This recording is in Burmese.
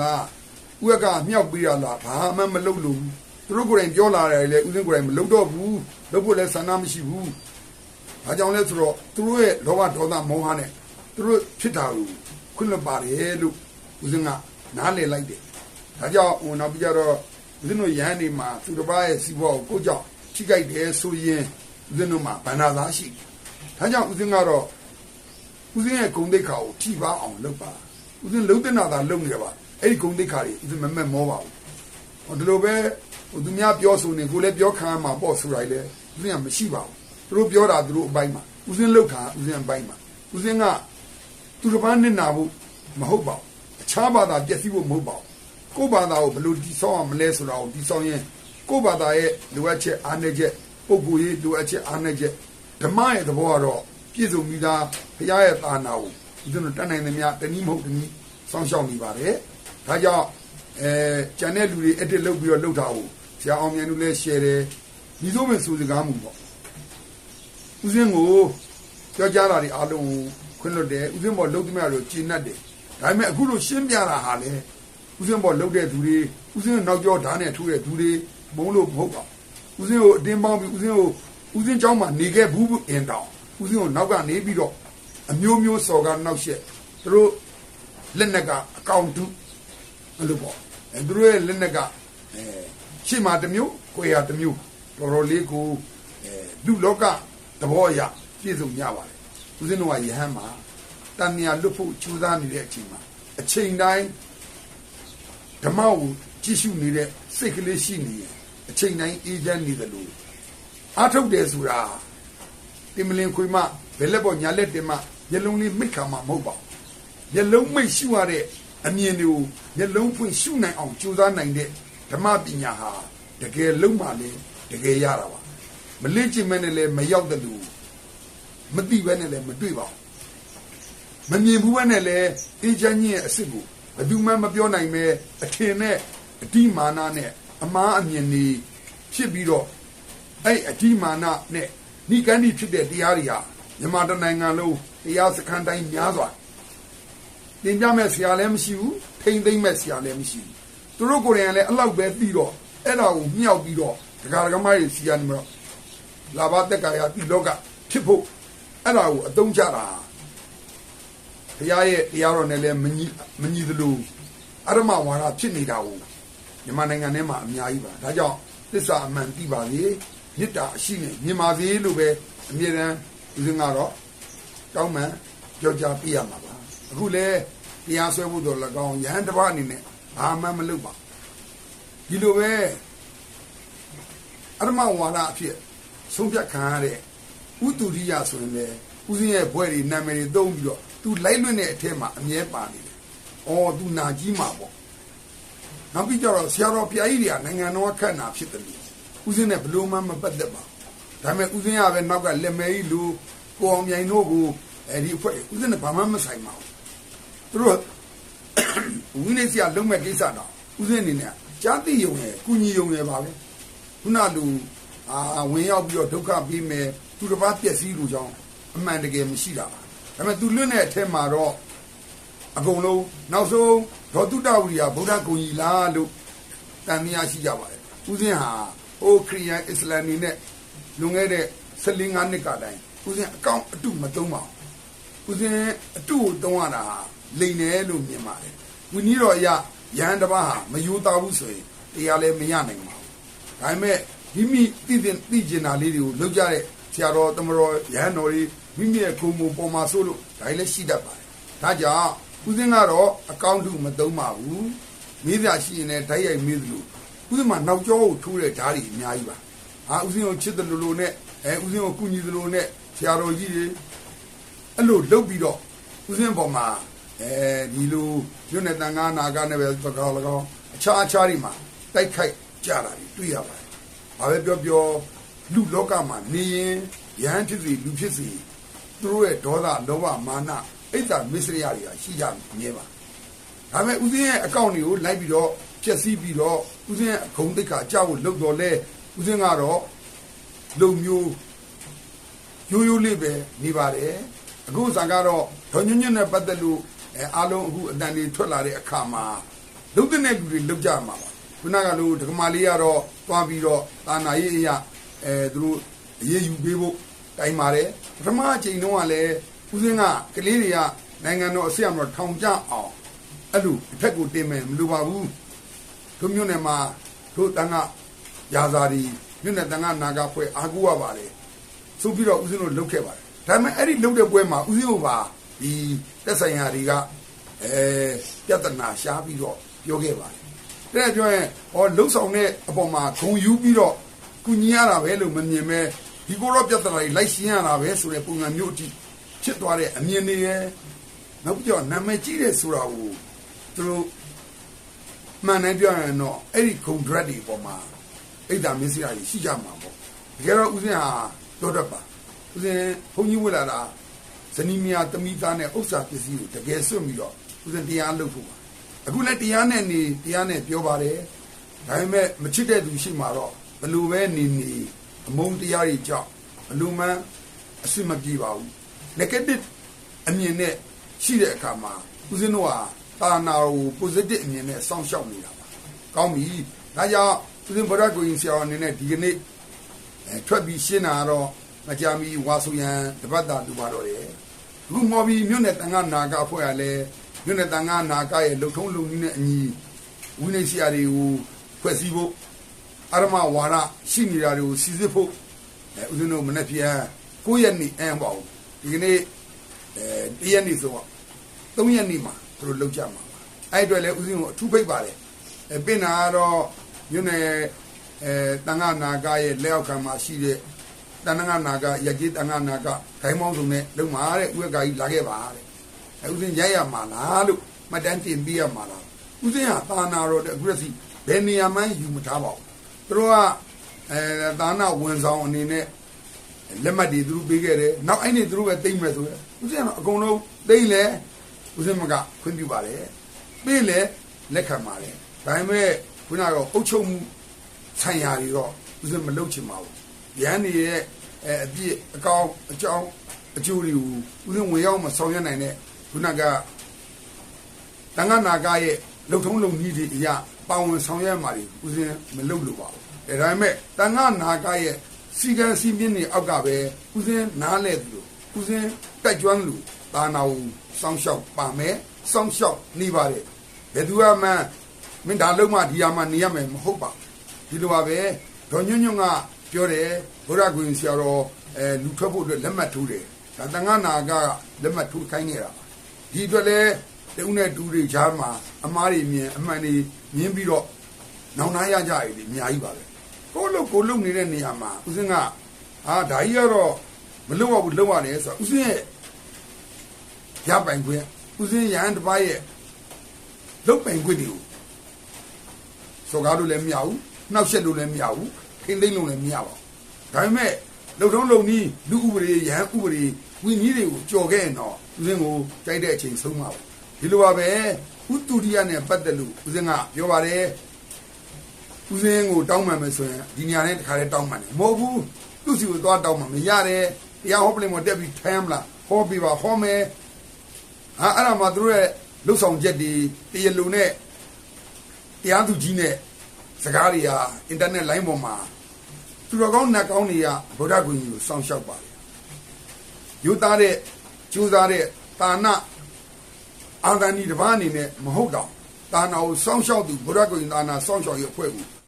လားဥက္ကမြောက်ပြီးရလားဘာမှမလုပ်လို့သူတို့ကိုယ်တိုင်ပြောလာတယ်လေဦးစင်းကိုယ်တိုင်မလုပ်တော့ဘူးလုပ်ဖို့လည်းဆန္ဒမရှိဘူးဘာကြောင့်လဲဆိုတော့သူတို့ရဲ့လောဘဒေါသမောဟနဲ့သူတို့ဖြစ်တာကိုခွင့်လွှတ်ပါတယ်လို့ဦးစင်းကနားလည်လိုက်တယ်ဒါကြောင့်ဟိုနောက်ပြီးကြတော့ဦးစင်းတို့ရဟန်းတွေမှာသူတစ်ပါးရဲ့စီးပွားကိုကိုယ့်ကြောင့်ထိကြိုက်တယ်ဆိုရင်ဦးဇင်းတို့မှာဗန္နာသားရှိတယ်။ဒါကြောင့်ဦးဇင်းကတော့ဦးဇင်းရဲ့ဂုံတိတ်ခါကိုထိပါအောင်လုပ်ပါ။ဦးဇင်းလုံးတင်တာသာလုပ်နေရပါ။ အဲ့ဒီဂုံတိတ်ခါတွေဦးဇင်းမမက်မောပါဘူး။ဟိုဒီလိုပဲဟိုသူများပြောဆိုနေကိုလည်းပြောခံရမှာပေါ့ဆိုလိုက်လေဦးဇင်းကမရှိပါဘူး။သူတို့ပြောတာသူတို့အပိုင်းမှာဦးဇင်းလောက်တာဦးဇင်းအပိုင်းမှာဦးဇင်းကသူတစ်ပန်းနစ်နာဖို့မဟုတ်ပါဘူး။အခြားဘာသာပြည့်စည်ဖို့မဟုတ်ပါဘူး။ကိုယ့်ဘာသာကိုဘယ်လိုတည်ဆောက်အောင်မလဲဆိုတာကိုတည်ဆောက်ရင်ကိုယ့်ဘာသာရဲ့လိုအပ်ချက်အားနည်းချက်ပုဂ္ဂိုလ်ရေးလိုအပ်ချက်အားနည်းချက်ဓမ္မရဲ့သဘောကတော့ပြည့်စုံပြီးသားဘုရားရဲ့သာနာကိုဒီလိုတတ်နိုင်သမျှတနည်းမဟုတ်တနည်းစောင့်ရှောက်နေပါတယ်။ ဒါကြောင့်အဲကျန်တဲ့လူတွေအတစ်လုတ်ပြီးတော့လှုပ်တာကိုဆရာအောင်မြတ်လူလည်း share တယ်ဒီလိုပဲဆိုစကားမှုပေါ့။ဦးစင်းကိုကြောကြားတာတွေအားလုံးခွင့်လွတ်တယ်ဦးစင်းပေါ်လှုပ်သမျှတို့ကျင့်တတ်တယ်။ဒါပေမဲ့အခုလိုရှင်းပြတာဟာလေဦးစင်းပေါ်လှုပ်တဲ့သူတွေဦးစင်းနောက်ကျောဓာတ်နဲ့ထိုးတဲ့သူတွေမုန်းလို့မဟုတ်ပါဘူးဦးစင်းကိုအတင်းပေါင်းပြီးဦးစင်းကိုဦးစင်းเจ้าမှာနေခဲ့ဘူးအင်တောင်ဦးစင်းကိုနောက်ကနေပြီးတော့အမျိုးမျိုးစော်ကနောက်ရှက်သူတို့လက်နက်ကအကောင့်တူ အဲ့လိုပေါ့အဲသူတို့ရဲ့လက်နက်ကအဲရှေ့မှာတစ်မျိုးကိုရတစ်မျိုးတော်တော်လေးကိုအဲလူလောကသဘောအရပြည့်စုံကြပါတယ်ဦးစင်းတို့ကယဟန်မှာတန်မြာလွတ်ဖို့ကြိုးစားနေတဲ့အချိန်မှာအချိန်တိုင်းဓမ္မကိုကြည့်ရှုနေတဲ့စိတ်ကလေးရှိနေရင်အချိန်တိုင်းအေးချမ်းနေတယ်လို့အားထုတ်တယ်ဆိုတာတင်မလင်ခွေမဘယ်လက်ပေါ်ညာလက်တင်မမျက်လုံးလေးမိတ်ခါမှမဟုတ်ပါဘူးမျက်လုံးမိတ်ရှုရတဲ့ အမြင်တွေကိုမျက်လုံးဖွင့်ရှုနိုင်အောင်ကြိုးစားနိုင်တဲ့ဓမ္မပညာဟာတကယ်လုံးမှလည်းတကယ်ရတာပါမလင့်ကျင့်မဲနဲ့လည်းမရောက်တဲ့လူမသိဘဲနဲ့လည်းမတွေ့ပါဘူးမမြင်ဘူးဘဲနဲ့လည်းအေးချမ်းကြီးရဲ့အစ်စ်ကိုဘယ်သူမှမပြောနိုင်ပဲအထင်နဲ့အတိမာနနဲ့အမားအမြင်တွေဖြစ်ပြီးတော့အဲ့အတိမာနနဲ့ဏိကန္ဒီဖြစ်တဲ့တရားတွေဟာမြန်မာတနိုင်ငံလုံးတရားစခန်းတိုင်းများစွာ သင်ပြမဲ့ဆရာလည်းမရှိဘူးထိမ့်သိမ့်မဲ့ဆရာလည်းမရှိဘူးသူတို့ကိုယ်တိုင်လည်းအလောက်ပဲပြီးတော့အဲ့ဒါကိုမြောက်ပြီးတော့ဒကာဒကမကြီးစီကနေတော့လာဘတက်ကာယဒီလောကဖြစ်ဖို့အဲ့ဒါကိုအသုံးချတာဘုရားရဲ့တရားတော်နဲ့လည်းမညီမညီသလိုအရမဝါဒဖြစ်နေတာကိုမြန်မာနိုင်ငံထဲမှာအများကြီးပါဒါကြောင့်သစ္စာအမှန်သိပါစေမေတ္တာအရှိနဲ့မြင်ပါစေလို့ပဲအမြဲတမ်းဦးဇင်းကတော့တောင်းမှန်ကြောကြားပြရမှာပါ အခုလဲတရားဆွဲဖို့တော့၎င်းယဟန်တစ်ပါးအနေနဲ့ဘာမှမလုပ်ပါဒီလိုပဲအရမဝါဒအဖြစ်ဆုံးဖြတ်ခံရတဲ့ဥတူရိယဆိုရင်လေဦးဇင်းရဲ့ဘွဲတွေနာမည်တွေသုံးပြီးတော့သူလိုက်လွင့်တဲ့အထက်မှာအမြဲပါနေတယ်။အော်သူနာကြီးမှာပေါ့နောက်ပြီးကြတော့ဆရာတော်ဘုရားကြီးတွေကနိုင်ငံတော်ခန့်တာဖြစ်တယ်လို့ဦးစင်းနဲ့ဘလို့မှမပတ်သက်ပါဘူးဒါပေမဲ့ဦးစင်းကပဲနောက်ကလက်မဲကြီးလူကိုအောင်မြိုင်တို့ကိုအဲဒီအဖွဲ့ဦးစင်းနဲ့ဘာမှမဆိုင်ပါဘူး သူတို့ဝိနည်းဆရာလုံးမဲ့ကိစ္စတော့ဦးစင်းအနေနဲ့ကြားသိယုံရဲ့ကုညီယုံရဲ့ပါပဲခုနလူအာဝင်ရောက်ပြီးတော့ဒုက္ခပြီးမယ်သူတစ်ပါးပျက်စီးလူကြောင်းအမှန်တကယ်မရှိတာပါဒါပေမဲ့သူလွတ်တဲ့အထက်မှာတော့အကုန်လုံးနောက်ဆုံးဒေါတုတဝိရိယဗုဒ္ဓဂုံကြီးလားလို့တန်မြာရှိကြပါတယ်ဦးစင်းဟာဟိုခရီးယန်အစ္စလာမ်နေနဲ့လွန်ခဲ့တဲ့15နှစ်ကတိုင်းဦးစင်းအကောင့်အတုမသုံးပါဘူးဦးစင်းအတုကိုသုံးရတာဟာ လိန်တယ်လို့မြင်ပါတယ်ဝီနီတော်အရရဟန်းတစ်ပါးဟာမယိုးသားဘူးဆိုရင်တရားလည်းမရနိုင်ပါဘူးဒါပေမဲ့မိမိသိတဲ့သိကျင်တာလေးတွေကိုလုပ်ကြတဲ့ဆရာတော်တမတော်ရဟန်းတော်ကြီးမိမိရဲ့ဂုံပုံပေါ်မှာဆိုလို့ဒါလည်းရှိတတ်ပါတယ်ဒါကြောင့်ဦးစင်းကတော့အကောင့်တုမသုံးပါဘူးမိသားရှိရင်လည်းဓာတ်ရိုက်မေးသလိုဦးစင်းမှာနောက်ကျောကိုထိုးတဲ့ဓာတ်တွေအများကြီးပါဟာဦးစင်းကိုချစ်တယ်လို့လို့နဲ့အဲဦးစင်းကိုကုညီတယ်လို့နဲ့ဆရာတော်ကြီးတွေအဲ့လိုလုပ်ပြီးတော့ဦးစင်းပေါ်မှာ အဲဒီလိုညွန့်တဲ့တန်ခါနာကနဲ့ပဲသကော၎င်းအခြားအခြားတွေမှာတိုက်ခိုက်ကြတာတွေ့ရပါတယ်ဘာပဲပြောပြောလူလောကမှာနေရင်ယဟန်ဖြစ်စီလူဖြစ်စီသူတို့ရဲ့ဒေါသလောဘမာနအိတ်တာမစ္စရိယတွေကရှိကြမြဲပါဒါပေမဲ့ဦးစင်းရဲ့အကောင့်တွေကိုလိုက်ပြီးတော့ဖြည့်ဆည်းပြီးတော့ဦးစင်းရဲ့ဂုံတိတ်ခါအကြောက်ကိုလှုပ်တော်လဲဦးစင်းကတော့လုံမျိုးရိုးရိုးလေးပဲနေပါတယ်အခုဇာကတော့ဒေါ်ညွန့်ညွန့်နဲ့ပတ်သက်လို့ အဲအားလုံးအခုအတန်တွေထွက်လာတဲ့အခါမှာလုံတဲ့တဲ့လူတွေလုံကြမှာပါခုနကလို့ဒကမာလေးကတော့သွားပြီးတော့တာနာရေးအရာအဲသူတို့အရေးယူပေးဖို့တိုင်ပါတယ်ပထမအချိန်တုန်းကလည်းဦးစင်းကကလေးတွေကနိုင်ငံတော်အစီအမတော်ထောင်ကြအောင်အဲ့လိုအထက်ကိုတင်မယ်မလိုပါဘူးတို့မြို့နယ်မှာတို့တန်ကရာဇာဒီမြို့နယ်တန်ကနာဂဖွဲ့အာကူရပါတယ်ဆိုပြီးတော့ဦးစင်းတို့လုတ်ခဲ့ပါတယ်ဒါပေမဲ့အဲ့ဒီလုတ်တဲ့ပွဲမှာဦးစင်းတို့ပါ ဒီတက်ဆိုင်ရာတွေကအဲပြဿနာရှားပြီးတော့ပြောခဲ့ပါတယ်တဲ့ပြောရင်ဟောလှုပ်ဆောင်တဲ့အပေါ်မှာဂုံယူပြီးတော့ကုညီရတာပဲလို့မမြင်မဲဒီကိုတော့ပြဿနာတွေလိုက်ရှင်းရတာပဲဆိုတဲ့ပုံစံမျိုးအထိဖြစ်သွားတဲ့အမြင်တွေရဲ့နောက်ပြီးတော့နာမည်ကြီးတယ်ဆိုတာကိုသူတို့မှန်တယ်ပြောရင်တော့အဲ့ဒီဂုံဒရက်တွေပေါ်မှာအိတ်တာမင်းစရာကြီးရှိကြမှာပေါ့တကယ်တော့ဦးစင်းဟာတော့တတ်ပါဦးစင်းဘုန်းကြီးဝလာတာဇ နီးမယားတမိသားနဲ့ဥစ္စာပစ္စည်းကိုတကယ်စွန့်ပြီးတော့ဦးစင်းတရားလုပ်ဖို့ပါအခုလည်းတရားနဲ့နေတရားနဲ့ပြောပါတယ်ဒါပေမဲ့မချစ်တဲ့သူရှိမှာတော့ဘလို့ပဲနေနေအမုန်းတရားတွေကြောင့်ဘလို့မှအစစ်မပြေပါဘူး negative အမြင်နဲ့ရှိတဲ့အခါမှာဦးဇင်းတို့ဟာတာနာကို positive အမြင်နဲ့စောင့်ရှောက်နေတာပါကောင်းပြီဒါကြောင့်ဦးဇင်းဗရကိုရင်ဆရာအနေနဲ့ဒီကနေ့အဲထွက်ပြီးရှင်းတာတော့မကြမီဝါဆိုရန်တပတ်တာလူပါတော့တယ် အခုမော်ဘီမြို့နယ်တန်ခါနာကဖွဲ့ရလဲမြို့နယ်တန်ခါနာကရဲ့လုံထုံးလုံနည်းနဲ့အညီဝိနည်းဆရာတွေကိုဖွဲ့စည်းဖို့အရမဝါဒရှိနေတာတွေကိုစီစစ်ဖို့အဲဦးဇင်းတို့မနေ့ပြန်9ရက်နေ့အမ်းပါဦးဒီကနေ့အဲ1ရက်နေ့ဆိုတော့3ရက်နေ့မှာသူတို့လောက်ကြမှာပါအဲ့အတွက်လည်းဦးဇင်းကိုအထူးဖိတ်ပါတယ်အဲပြင်နာကတော့မြို့နယ်အဲတန်ခါနာကရဲ့လက်အောက်ခံမှာရှိတဲ့ တန်ခါနာကရကြီးတန်ခါနာကဒိုင်းမောင်းစုံနဲ့လုံမာတဲ့ဥက္ကကြီးလာခဲ့ပါတဲ့အဲဦးဇင်းရိုက်ရမှာလားလို့မှတ်တမ်းတင်ပြရမှာလားဦးဇင်းဟာတာနာတော့တဲ့အခုရစီဘယ်နေရာမှယူမထားပါဘူးသူတို့ကအဲတာနာဝန်ဆောင်အနေနဲ့လက်မှတ်တွေသူတို့ပေးခဲ့တယ်နောက်အဲ့နေသူတို့ပဲတိမ့်မယ်ဆိုရယ်ဦးဇင်းကတော့အကုန်လုံးတိမ့်လဲဦးဇင်းမကခွင့်ပြုပါတယ်ပေးလဲလက်ခံပါတယ်ဒါပေမဲ့ခုနကတော့အုပ်ချုပ်မှုဆိုင်ရာတွေတော့ဦးဇင်းမလုပ်ချင်ပါဘူး ရန်နေရဲ့အဲအပြည့်အကောင်အကြောင်းအကျိုးတွေကိုဦးဇင်းဝင်ရောက်မဆောင်ရွက်နိုင်တဲ့ခုနကတန်ခါနာကရဲ့လုံထုံးလုံကြီးတွေအရာပါဝင်ဆောင်ရွက်မှာတွေဦးဇင်းမလုပ်လို့ပါဘူးဒါပေမဲ့တန်ခါနာကရဲ့စီကံစီမြင့်နေအောက်ကပဲဦးစင်းနားလဲသူလို့ဦးစင်းတက်ကြွမ်းလို့တာနာကိုစောင်းလျှောက်ပါမယ်စောင်းလျှောက်နေပါတယ်ဘယ်သူမှမင်းဒါလုံးမဒီယာမနေရမယ်မဟုတ်ပါဒီလိုပါပဲဒေါ်ညွန့်ညွန့်က ပြောတယ်ဘုရားကွင်ဆရာတော်အဲလူထွက်ဖို့အတွက်လက်မှတ်ထိုးတယ်ဒါတန်ခါနာကလက်မှတ်ထိုးခိုင်းနေတာပါဒီအတွက်လဲတုံးတဲ့တူတွေချားမှာအမားတွေမြင်အမှန်တွေမြင်ပြီးတော့နောင်နာရကြရည်အများကြီးပါပဲကိုလုတ်ကိုလုတ်နေတဲ့နေရာမှာဦးစင်းကအာဒါကြီးကတော့မလုတ်ရဘူးလုတ်ရတယ်ဆိုတော့ဦးစင်းရဲ့ရပိုင်ခွင့်ဦးစင်းရဟန်းတစ်ပါးရဲ့လုတ်ပိုင်ခွင့်တွေကိုစောကားလို့လည်းမရဘူးနှောက်ရှက်လို့လည်းမရဘူး ခင်းသိမ့်လို့လည်းမရပါဘူးဒါပေမဲ့လုံထုံးလုံနီးလူဥပဒေရဟန်းဥပဒေဝိနည်းတွေကိုကြော်ခဲ့ရင်တော့ဦးစင်းကိုကြိုက်တဲ့အချိန်ဆုံးပါဘူးဒီလိုပါပဲဥတုရိယနဲ့ပတ်သက်လို့ဦးစင်းကပြောပါတယ်ဦးစင်းကိုတောင်းမှန်မယ်ဆိုရင်ဒီနေရာနဲ့တခါတည်းတောင်းမှန်တယ်မဟုတ်ဘူးသူ့စီကိုသွားတောင်းမှန်မရတယ်တရားဟောပလင်မတက်ပြီးထိုင်းမလားဟောပြပါဟောမယ်ဟာအဲ့ဒါမှသူတို့ရဲ့လှုပ်ဆောင်ချက်တွေတရားလုံနဲ့တရားသူကြီးနဲ့ စကားတွေဟာအင်တာနက်လိုင်းပေါ်မှာသူတော်ကောင်းနတ်ကောင်းတွေကဗုဒ္ဓဂုဏ်ကြီးကိုစောင့်ရှောက်ပါတယ်ယူသားတဲ့ကျူးသားတဲ့တာနာအာသန်ဒီတစ်ပါးအနေနဲ့မဟုတ်တော့တာနာကိုစောင့်ရှောက်သူဗုဒ္ဓဂုဏ်သာနာစောင့်ရှောက်ရအဖွဲ့ကို